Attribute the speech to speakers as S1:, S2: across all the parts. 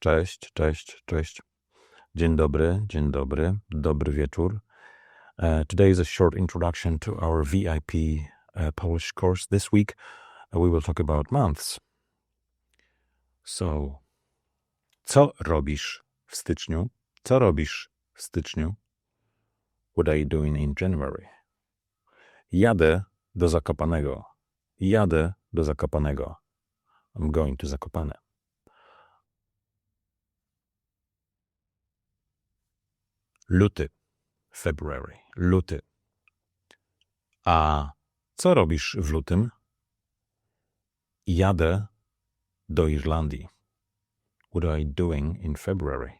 S1: Cześć, cześć, cześć. Dzień dobry, dzień dobry, dobry wieczór. Uh, today is a short introduction to our VIP uh, Polish course. This week uh, we will talk about months. So, co robisz w styczniu? Co robisz w styczniu? What are you doing in January? Jadę do Zakopanego. Jadę do Zakopanego. I'm going to Zakopane. Luty. February. Luty. A co robisz w lutym? Jadę do Irlandii. What are you doing in February?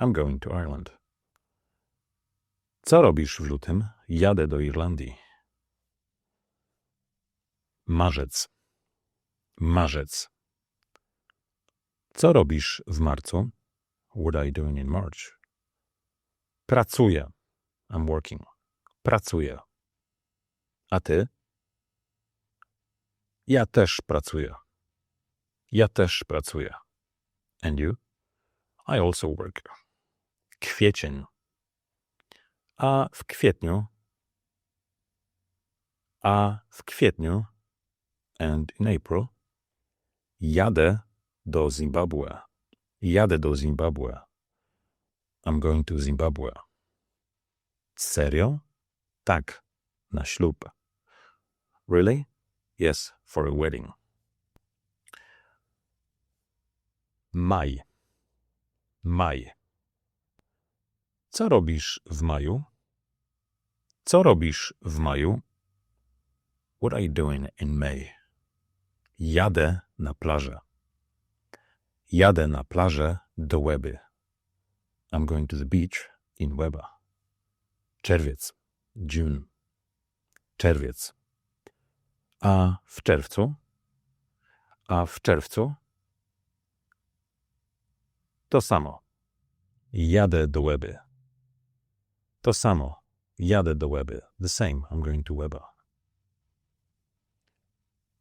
S1: I'm going to Ireland. Co robisz w lutym? Jadę do Irlandii. Marzec. Marzec. Co robisz w marcu? What are you doing in March? Pracuję. I'm working. Pracuję. A ty? Ja też pracuję. Ja też pracuję. And you? I also work. Kwiecień. A w kwietniu? A w kwietniu? And in April? Jadę do Zimbabwe. Jadę do Zimbabwe. I'm going to Zimbabwe. Serio? Tak, na ślub. Really? Yes, for a wedding. Maj. Maj. Co robisz w maju? Co robisz w maju? What are you doing in May? Jadę na plażę. Jadę na plażę do Łeby. I'm going to the beach in Łeba. Czerwiec. June. Czerwiec. A w czerwcu? A w czerwcu? To samo. Jadę do Łeby. To samo. Jadę do Łeby. The same. I'm going to Łeba.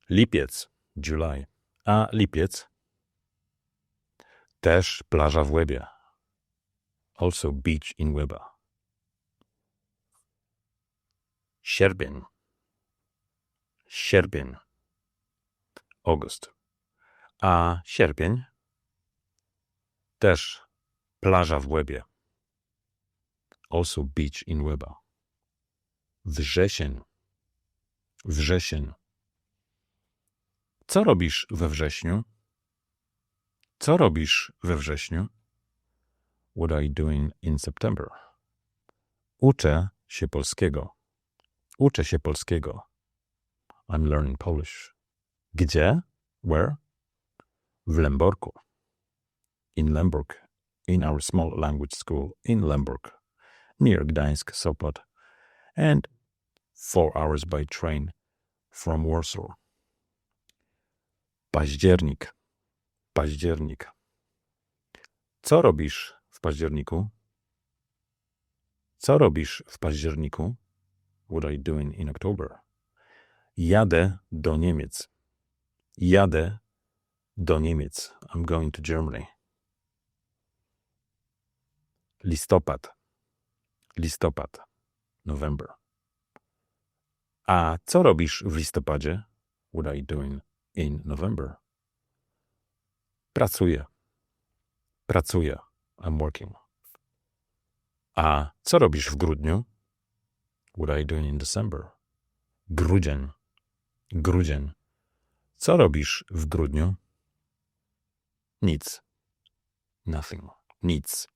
S1: Lipiec. July. A lipiec? Też plaża w Łebie. Also beach in Łeba. Sierpień. Sierpień. August. A sierpień? Też plaża w Łebie. Also beach in Łeba. Wrzesień. Wrzesień. Co robisz we wrześniu? Co robisz we wrześniu? What are you doing in September? Uczę się polskiego. Uczę się polskiego. I'm learning Polish. Gdzie? Where? W Lemborku. In Lemberg. In our small language school in Lemberg. Near Gdańsk, Sopot. And four hours by train from Warsaw. Październik. Październik. Co robisz październiku? Co robisz w październiku? What are you doing in October? Jadę do Niemiec. Jadę do Niemiec. I'm going to Germany. Listopad. Listopad. November. A co robisz w listopadzie? What are you doing in November? Pracuję. Pracuję. I'm working. A co robisz w grudniu? What doing in December? Grudzień. Grudzień. Co robisz w grudniu? Nic. Nothing. Nic.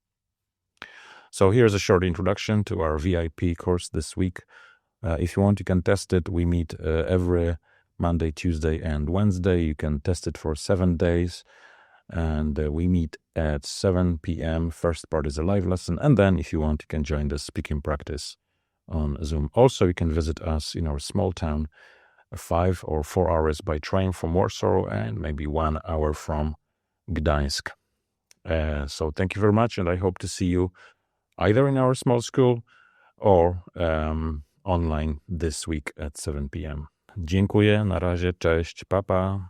S1: So here's a short introduction to our VIP course this week. Uh, if you want, you can test it. We meet uh, every Monday, Tuesday, and Wednesday. You can test it for seven days. And uh, we meet at 7 p.m. First part is a live lesson. And then, if you want, you can join the speaking practice on Zoom. Also, you can visit us in our small town, five or four hours by train from Warsaw, and maybe one hour from Gdańsk. Uh, so, thank you very much. And I hope to see you either in our small school or um, online this week at 7 p.m. Dziękuję, na razie, cześć, papa.